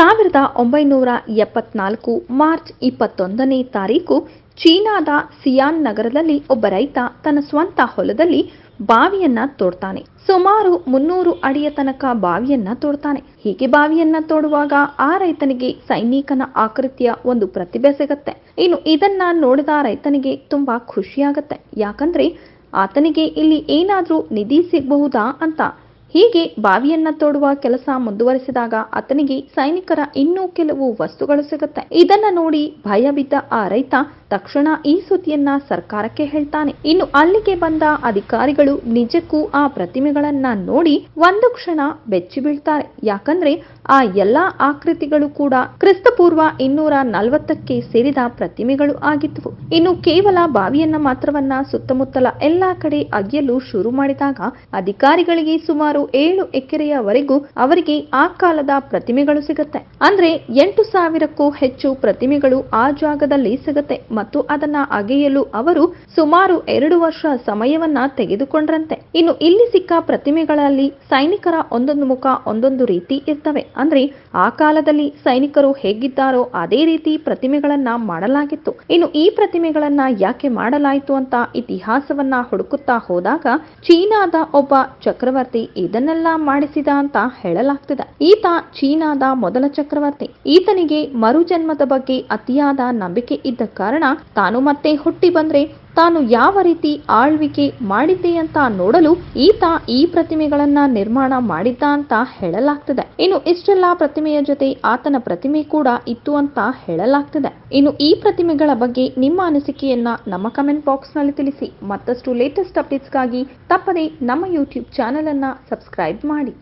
ಸಾವಿರದ ಒಂಬೈನೂರ ಎಪ್ಪತ್ನಾಲ್ಕು ಮಾರ್ಚ್ ಇಪ್ಪತ್ತೊಂದನೇ ತಾರೀಕು ಚೀನಾದ ಸಿಯಾನ್ ನಗರದಲ್ಲಿ ಒಬ್ಬ ರೈತ ತನ್ನ ಸ್ವಂತ ಹೊಲದಲ್ಲಿ ಬಾವಿಯನ್ನ ತೋಡ್ತಾನೆ. ಸುಮಾರು ಮುನ್ನೂರು ಅಡಿಯ ತನಕ ಬಾವಿಯನ್ನ ತೋಡ್ತಾನೆ. ಹೀಗೆ ಬಾವಿಯನ್ನ ತೋಡುವಾಗ ಆ ರೈತನಿಗೆ ಸೈನಿಕನ ಆಕೃತಿಯ ಒಂದು ಪ್ರತಿಭೆ ಸಿಗತ್ತೆ. ಇನ್ನು ಇದನ್ನ ನೋಡಿದ ರೈತನಿಗೆ ತುಂಬಾ ಖುಷಿಯಾಗತ್ತೆ. ಯಾಕಂದ್ರೆ ಆತನಿಗೆ ಇಲ್ಲಿ ಏನಾದ್ರೂ ನಿಧಿ ಸಿಗಬಹುದಾ ಅಂತ ಹೀಗೆ ಬಾವಿಯನ್ನ ತೋಡುವ ಕೆಲಸ ಮುಂದುವರೆಸಿದಾಗ ಆತನಿಗೆ ಸೈನಿಕರ ಇನ್ನೂ ಕೆಲವು ವಸ್ತುಗಳು ಸಿಗುತ್ತೆ. ಇದನ್ನ ನೋಡಿ ಭಯ ಬಿದ್ದ ಆ ರೈತ ತಕ್ಷಣ ಈ ಸುದ್ದಿಯನ್ನ ಸರ್ಕಾರಕ್ಕೆ ಹೇಳ್ತಾನೆ. ಇನ್ನು ಅಲ್ಲಿಗೆ ಬಂದ ಅಧಿಕಾರಿಗಳು ನಿಜಕ್ಕೂ ಆ ಪ್ರತಿಮೆಗಳನ್ನ ನೋಡಿ ಒಂದು ಕ್ಷಣ ಬೆಚ್ಚಿ ಬೀಳ್ತಾರೆ. ಯಾಕಂದ್ರೆ ಆ ಎಲ್ಲಾ ಆಕೃತಿಗಳು ಕೂಡ ಕ್ರಿಸ್ತಪೂರ್ವ ಇನ್ನೂರ ನಲವತ್ತಕ್ಕೆ ಸೇರಿದ ಪ್ರತಿಮೆಗಳು ಆಗಿದ್ವು. ಇನ್ನು ಕೇವಲ ಬಾವಿಯನ್ನ ಮಾತ್ರವನ್ನ ಸುತ್ತಮುತ್ತಲ ಎಲ್ಲಾ ಕಡೆ ಅಗೆಯಲು ಶುರು ಮಾಡಿದಾಗ ಅಧಿಕಾರಿಗಳಿಗೆ ಸುಮಾರು ಏಳು ಎಕರೆಯವರೆಗೂ ಅವರಿಗೆ ಆ ಕಾಲದ ಪ್ರತಿಮೆಗಳು ಸಿಗುತ್ತೆ. ಅಂದ್ರೆ ಎಂಟು ಸಾವಿರಕ್ಕೂ ಹೆಚ್ಚು ಪ್ರತಿಮೆಗಳು ಆ ಜಾಗದಲ್ಲಿ ಸಿಗುತ್ತೆ. ಮತ್ತು ಅದನ್ನ ಅಗೆಯಲು ಅವರು ಸುಮಾರು ಎರಡು ವರ್ಷ ಸಮಯವನ್ನ ತೆಗೆದುಕೊಂಡ್ರಂತೆ. ಇನ್ನು ಇಲ್ಲಿ ಸಿಕ್ಕ ಪ್ರತಿಮೆಗಳಲ್ಲಿ ಸೈನಿಕರ ಒಂದೊಂದು ಮುಖ ಒಂದೊಂದು ರೀತಿ ಇರ್ತವೆ. ಅಂದ್ರೆ ಆ ಕಾಲದಲ್ಲಿ ಸೈನಿಕರು ಹೇಗಿದ್ದಾರೋ ಅದೇ ರೀತಿ ಪ್ರತಿಮೆಗಳನ್ನ ಮಾಡಲಾಗಿತ್ತು. ಇನ್ನು ಈ ಪ್ರತಿಮೆಗಳನ್ನ ಯಾಕೆ ಮಾಡಲಾಯಿತು ಅಂತ ಇತಿಹಾಸವನ್ನ ಹುಡುಕುತ್ತಾ ಹೋದಾಗ ಚೀನಾದ ಒಬ್ಬ ಚಕ್ರವರ್ತಿ ಇದನ್ನೆಲ್ಲ ಮಾಡಿಸಿದ ಅಂತ ಹೇಳಲಾಗ್ತಿದೆ. ಈತ ಚೀನಾದ ಮೊದಲ ಚಕ್ರವರ್ತಿ. ಈತನಿಗೆ ಮರುಜನ್ಮದ ಬಗ್ಗೆ ಅತಿಯಾದ ನಂಬಿಕೆ ಇದ್ದ ಕಾರಣ ತಾನು ಮತ್ತೆ ಹುಟ್ಟಿ ಬಂದ್ರೆ ತಾನು ಯಾವ ರೀತಿ ಆಳ್ವಿಕೆ ಮಾಡಿದ್ದೆ ಅಂತ ನೋಡಲು ಈತ ಈ ಪ್ರತಿಮೆಗಳನ್ನ ನಿರ್ಮಾಣ ಮಾಡಿದ್ದ ಅಂತ ಹೇಳಲಾಗ್ತದೆ. ಇನ್ನು ಇಷ್ಟೆಲ್ಲ ಪ್ರತಿಮೆಯ ಜೊತೆ ಆತನ ಪ್ರತಿಮೆ ಕೂಡ ಇತ್ತು ಅಂತ ಹೇಳಲಾಗ್ತದೆ. ಇನ್ನು ಈ ಪ್ರತಿಮೆಗಳ ಬಗ್ಗೆ ನಿಮ್ಮ ಅನಿಸಿಕೆಯನ್ನ ನಮ್ಮ ಕಮೆಂಟ್ ಬಾಕ್ಸ್ನಲ್ಲಿ ತಿಳಿಸಿ. ಮತ್ತಷ್ಟು ಲೇಟೆಸ್ಟ್ ಅಪ್ಡೇಟ್ಸ್ಗಾಗಿ ತಪ್ಪದೆ ನಮ್ಮ ಯೂಟ್ಯೂಬ್ ಚಾನೆಲ್ ಅನ್ನ ಸಬ್ಸ್ಕ್ರೈಬ್ ಮಾಡಿ.